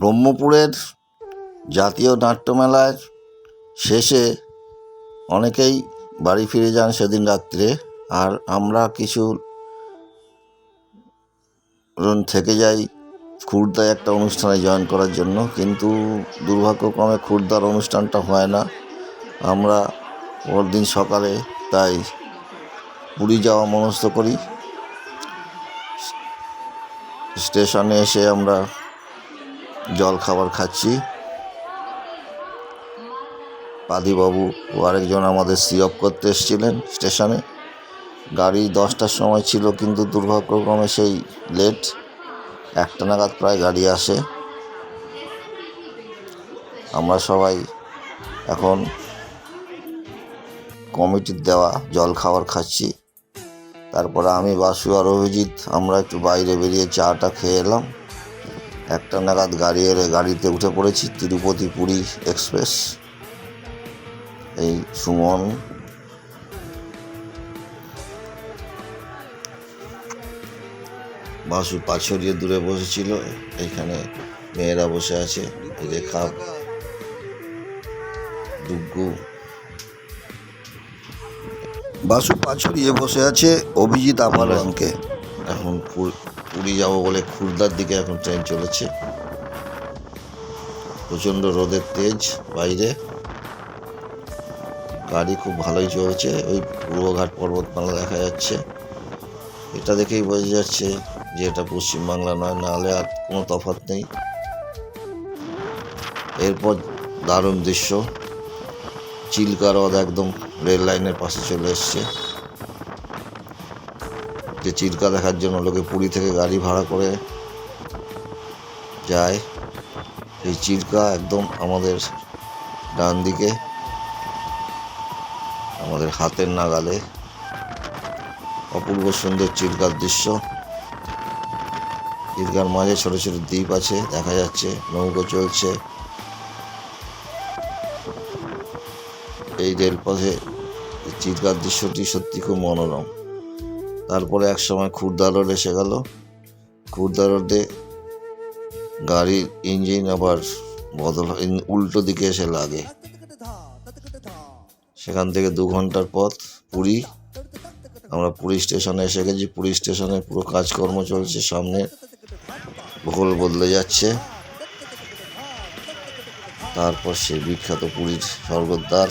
ব্রহ্মপুরের জাতীয় নাট্যমেলার শেষে অনেকেই বাড়ি ফিরে যান সেদিন রাত্রে। আর আমরা কিছু থেকে যাই খুর্দায় একটা অনুষ্ঠানে জয়েন করার জন্য। কিন্তু দুর্ভাগ্যক্রমে খুর্দার অনুষ্ঠানটা হয় না। আমরা পরদিন সকালে তাই পুরী যাওয়া মনস্থ করি। স্টেশনে এসে আমরা জল খাবার খাচ্ছি। পাদিবাবু ও আরেকজন আমাদের সি অফ করতে এসেছিলেন স্টেশনে। গাড়ি দশটার সময় ছিল, কিন্তু দুর্ভাগ্যক্রমে সেই লেট একটা নাগাদ প্রায় গাড়ি আসে। আমরা সবাই এখন কমিটির দেওয়া জল খাবার খাচ্ছি। তারপরে আমি, বাসু আর অভিজিৎ, আমরা একটু বাইরে বেরিয়ে চাটা খেয়ে এলাম। একটা নাগাদ গাড়ি এলে গাড়িতে উঠে পড়েছি তিরুপতি পুরী এক্সপ্রেস। এই সুমন। বাসু পাছড়িয়ে দূরে বসেছিল এইখানে মেয়েরা বসে আছে রেখা ডুগ্গু বাসু পাছড়িয়ে বসে আছে অভিজিৎ আপালনকে এখন পুরী যাব বলে খুলদার দিকে এখন ট্রেন চলেছে। প্রচণ্ড রোদের তেজ বাইরে। গাড়ি খুব ভালোই চলছে। ওই পূর্বঘাট পর্বতমালা দেখা যাচ্ছে। এটা দেখেই বোঝা যাচ্ছে যে এটা পশ্চিমবাংলা নয়, নাহলে আর কোনো তফাৎ নেই। এরপর দারুণ দৃশ্য। চিল্কা হ্রদ একদম রেল লাইনের পাশে চলে এসছে। যে চিরকা দেখার জন্য লোকে পুরী থেকে গাড়ি ভাড়া করে যায়। এই চিরকা একদম আমাদের ডান দিকে, আমাদের হাতের নাগালে। অপূর্ব সুন্দর চিল্কার দৃশ্য। চিল্কার মাঝে ছোট ছোট দ্বীপ আছে, দেখা যাচ্ছে, নৌকো চলছে। এই রেলপথে এই চিল্কার দৃশ্যটি সত্যি খুব মনোরম। তারপরে এক সময় খুর্দা রোড এসে গেল। খুর্দা রোডে গাড়ির ইঞ্জিন আবার বদল উল্টো দিকে এসে লাগে। সেখান থেকে দু ঘণ্টার পথ, পুরী। আমরা পুরী স্টেশনে এসে গেছি। পুরী স্টেশনে পুরো কাজকর্ম চলছে, সামনে ভূগোল বদলে যাচ্ছে। তারপর সে বিখ্যাত পুরীর স্বর্গদ্বার।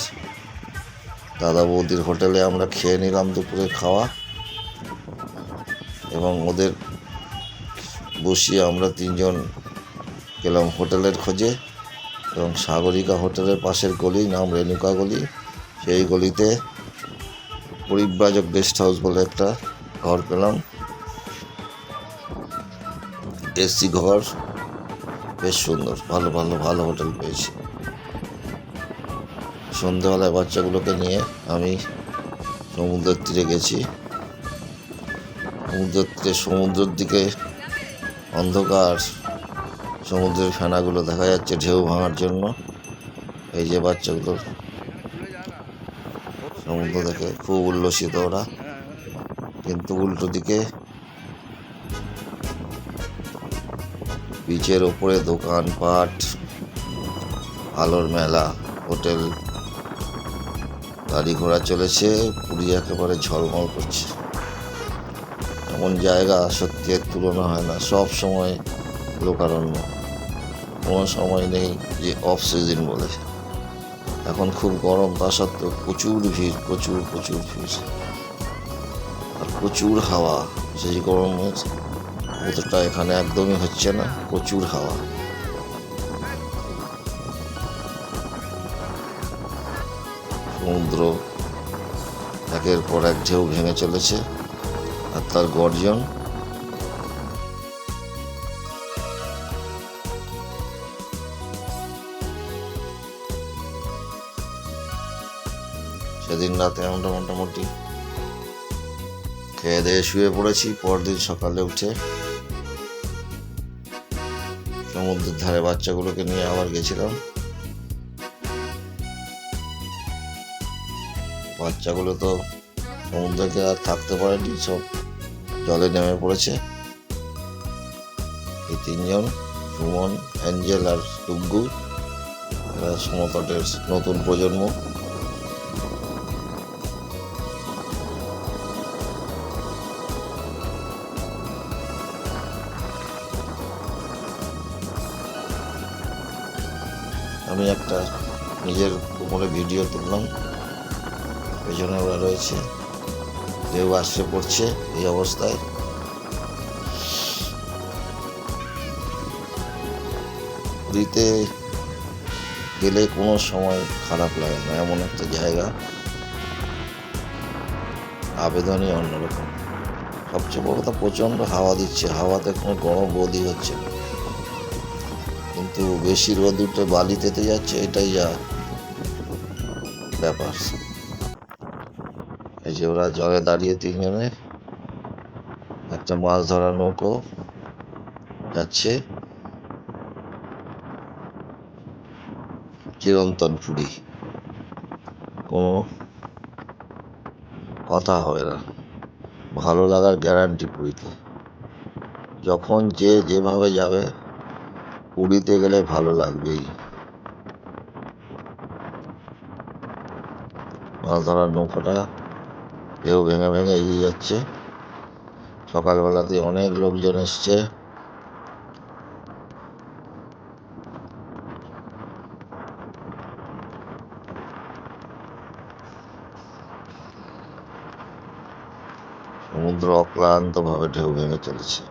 দাদা বৌদির হোটেলে আমরা খেয়ে নিলাম দুপুরে খাওয়া। এবং ওদের বসিয়ে আমরা তিনজন গেলাম হোটেলের খোঁজে এবং সাগরিকা হোটেলের পাশের গলি, নাম রেণুকা গলি। সেই গলিতে পরিব্রাজক গেস্ট হাউস বলে একটা ঘর পেলাম। এসি ঘর, বেশ সুন্দর, ভালো ভালো ভালো হোটেল পেয়েছি। সন্ধ্যেবেলায় বাচ্চাগুলোকে নিয়ে আমি সমুদ্রের তীরে গেছি। সমুদ্রের তীরে সমুদ্রের দিকে অন্ধকার, সমুদ্রের ফেনাগুলো দেখা যাচ্ছে ঢেউ ভাঙার জন্য। এই যে বাচ্চাগুলো সমুদ্র দেখে খুব উল্লসিত ওরা। কিন্তু উল্টো দিকে বিচের ওপরে দোকানপাট, আলোর মেলা, হোটেল, গাড়ি ঘোড়া চলেছে, পুরী একেবারে ঝলমল করছে। এমন জায়গা সত্যি এর তুলনা হয় না, সব সময় লোকারণ্য। কোনো সময় নেই যে অফ সিজন বলে এখন খুব গরম, তা সত্ত্বেও প্রচুর ভিড়, প্রচুর প্রচুর ভিড়। আর প্রচুর হাওয়া, সেই গরমের অতটা এখানে একদমই হচ্ছে না, প্রচুর হাওয়া। সমুদ্র একের পর এক ঢেউ ভেঙে চলেছে। আর তার গর্জন। সেদিন রাতে আমরা মোটামুটি খেয়ে দিয়ে শুয়ে পড়েছি। পরদিন সকালে উঠে সমুদ্রের ধারে বাচ্চাগুলোকে নিয়ে আবার গেছিলাম। বাচ্চাগুলো তো সমুদ্রকে আর থাকতে পারেনি, সব জলে নেমে পড়েছে। এই তিনজন, সুমন, অ্যাঞ্জেল আর টুগ্গু এরা সমতটের নতুন প্রজন্ম। আমি একটা নিজের উপরে ভিডিও তুললাম। পেছনে ওরা রয়েছে। ঢেউ আসছে পড়ছে এই অবস্থায়। পুরীতে গেলে কোনো সময় খারাপ লাগে না, এমন একটা জায়গা। আবেদনই অন্যরকম। সবচেয়ে বড় কথা, প্রচণ্ড হাওয়া দিচ্ছে। হাওয়াতে কোনো গরম বোধই হচ্ছে না। কিন্তু বেশি রোদ উঠে বালিতেতে যাচ্ছে, এটাই যা ব্যাপার। এই যে ওরা জলে দাঁড়িয়ে তিনজনে একটা মাছ ধরার নৌকো যাচ্ছে। চিরন্তন পুরী কোনো কথা হবে না। ভালো লাগার গ্যারান্টি পুরীতে। যখন যে যেভাবে যাবে, পুরীতে গেলে ভালো লাগবেই। মাছ ধরার নৌকাটা কেউ ভেঙে ভেঙে এগিয়ে যাচ্ছে। সকালবেলাতে অনেক লোকজন এসছে। সমুদ্র অক্লান্তভাবে ঢেউ ভেঙে চলেছে।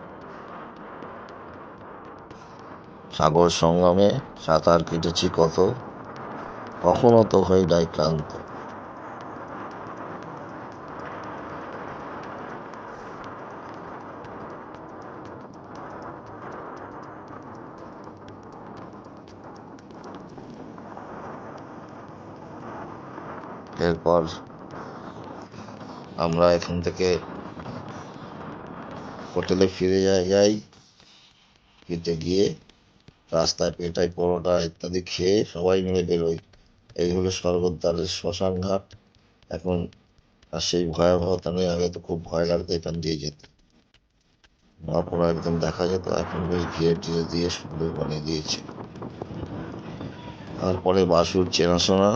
সাগর সঙ্গমে সাঁতার কেটেছি কত? কখনো তো হই নাই ক্লান্ত। এরপর আমরা এখান থেকে হোটেলে ফিরে যাই ফিরতে গিয়ে রাস্তায় পেটাই, পরোটা ইত্যাদি খেয়ে সবাই মিলে বেরোই। এই হলো স্বর্গদ্বারের শ্মশান ঘাট। এখন আর সেই ভয়াবহতা নেই, আগে তো খুব ভয় লাগতো এখান দিয়ে যেতে। মহাপুরা একদম দেখা যেত, এখন বেশ ঘিরে টিরে দিয়ে সুন্দর বানিয়ে দিয়েছে। তারপরে বাসুর চেনাশোনা।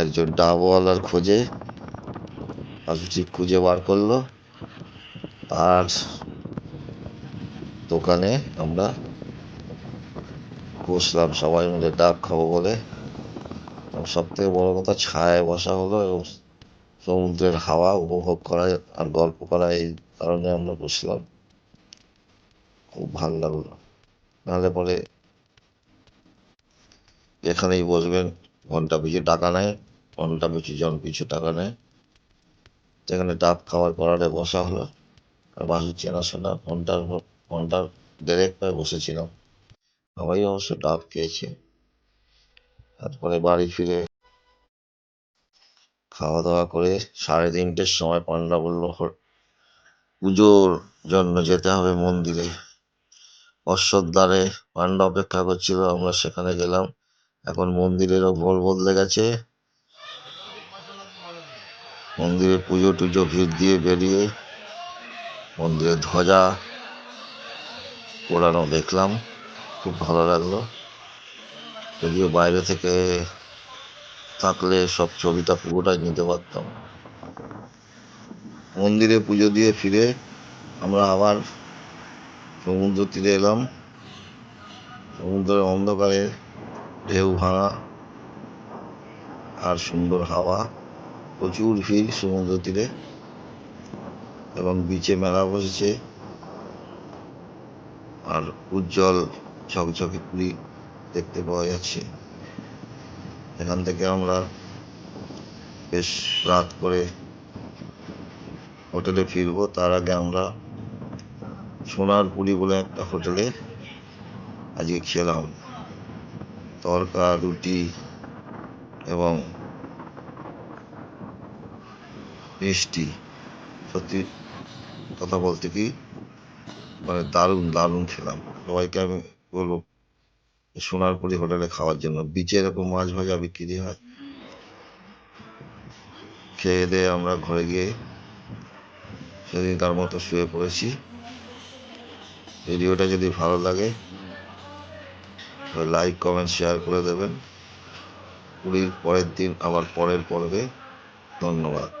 একজন ডাবওয়ালার খোঁজে বাসু ঠিক খুঁজে বার করল। আর দোকানে আমরা বসলাম, সবাই মিলে ডাব খাব বলে। সব থেকে বড় কথা, ছায়ায় বসা হলো এবং সমুদ্রের হাওয়া উপভোগ করা আর গল্প করা এই কারণে আমরা বসলাম। খুব ভালো লাগল। নাহলে পরে এখানেই বসবেন, ঘণ্টা পিছু টাকা নেয়। পিছু জন পিছু টাকা নেয়। সেখানে ডাব খাওয়ার পরারে বসা হলো। আর বাসু চেনাশোনা ঘণ্টার পর ঘণ্টার দেড়েক প্রায় বসেছিলাম। সবাই অবশ্য ডাব খেয়েছে। তারপরে বাড়ি ফিরে খাওয়া দাওয়া করে সাড়ে তিনটের সময় পান্ডা বলল পুজোর জন্য যেতে হবে মন্দিরে। অশ্বদ্বারে পান্ডা অপেক্ষা করছিল, আমরা সেখানে গেলাম। এখন মন্দিরেরও ভোর বদলে গেছে। মন্দিরে পুজো টুজো ভিড় দিয়ে বেরিয়ে মন্দিরে ধ্বজা পোড়ানো দেখলাম। খুব ভালো লাগল। যদিও বাইরে থেকে থাকলে সব ছবিটা পুরোটাই নিতে পারতাম। মন্দিরে পুজো দিয়ে ফিরে আমরা আবার সমুদ্র তীরে এলাম। সমুদ্রের অন্ধকারে ঢেউ ভাঙা আর সুন্দর হাওয়া। প্রচুর ভিড় সমুদ্র তীরে এবং বিচে মেলা বসেছে। আর উজ্জ্বল ঝকঝকে পুরী দেখতে পাওয়া যাচ্ছে। এখান থেকে আমরা বেশ রাত করে হোটেলে ফিরবো। তার আগে আমরা সোনার সোনারপুরি বলে একটা হোটেলে আজকে খেলাম। তরকা, রুটি এবং মিষ্টি সত্যি কথা বলতে কি মানে দারুণ দারুণ খেলাম। সবাইকে আমি বলব সোনারপুরি হোটেলে খাওয়ার জন্য। বিচে এরকম মাছ ভাজা বিক্রি হয়। খেয়ে দিয়ে আমরা ঘরে গিয়ে সেদিন তার মতো শুয়ে পড়েছি। ভিডিওটা যদি ভালো লাগে লাইক, কমেন্ট, শেয়ার করে দেবেন। পুরীর পরের দিন, আবার পরের পর্বে। ধন্যবাদ।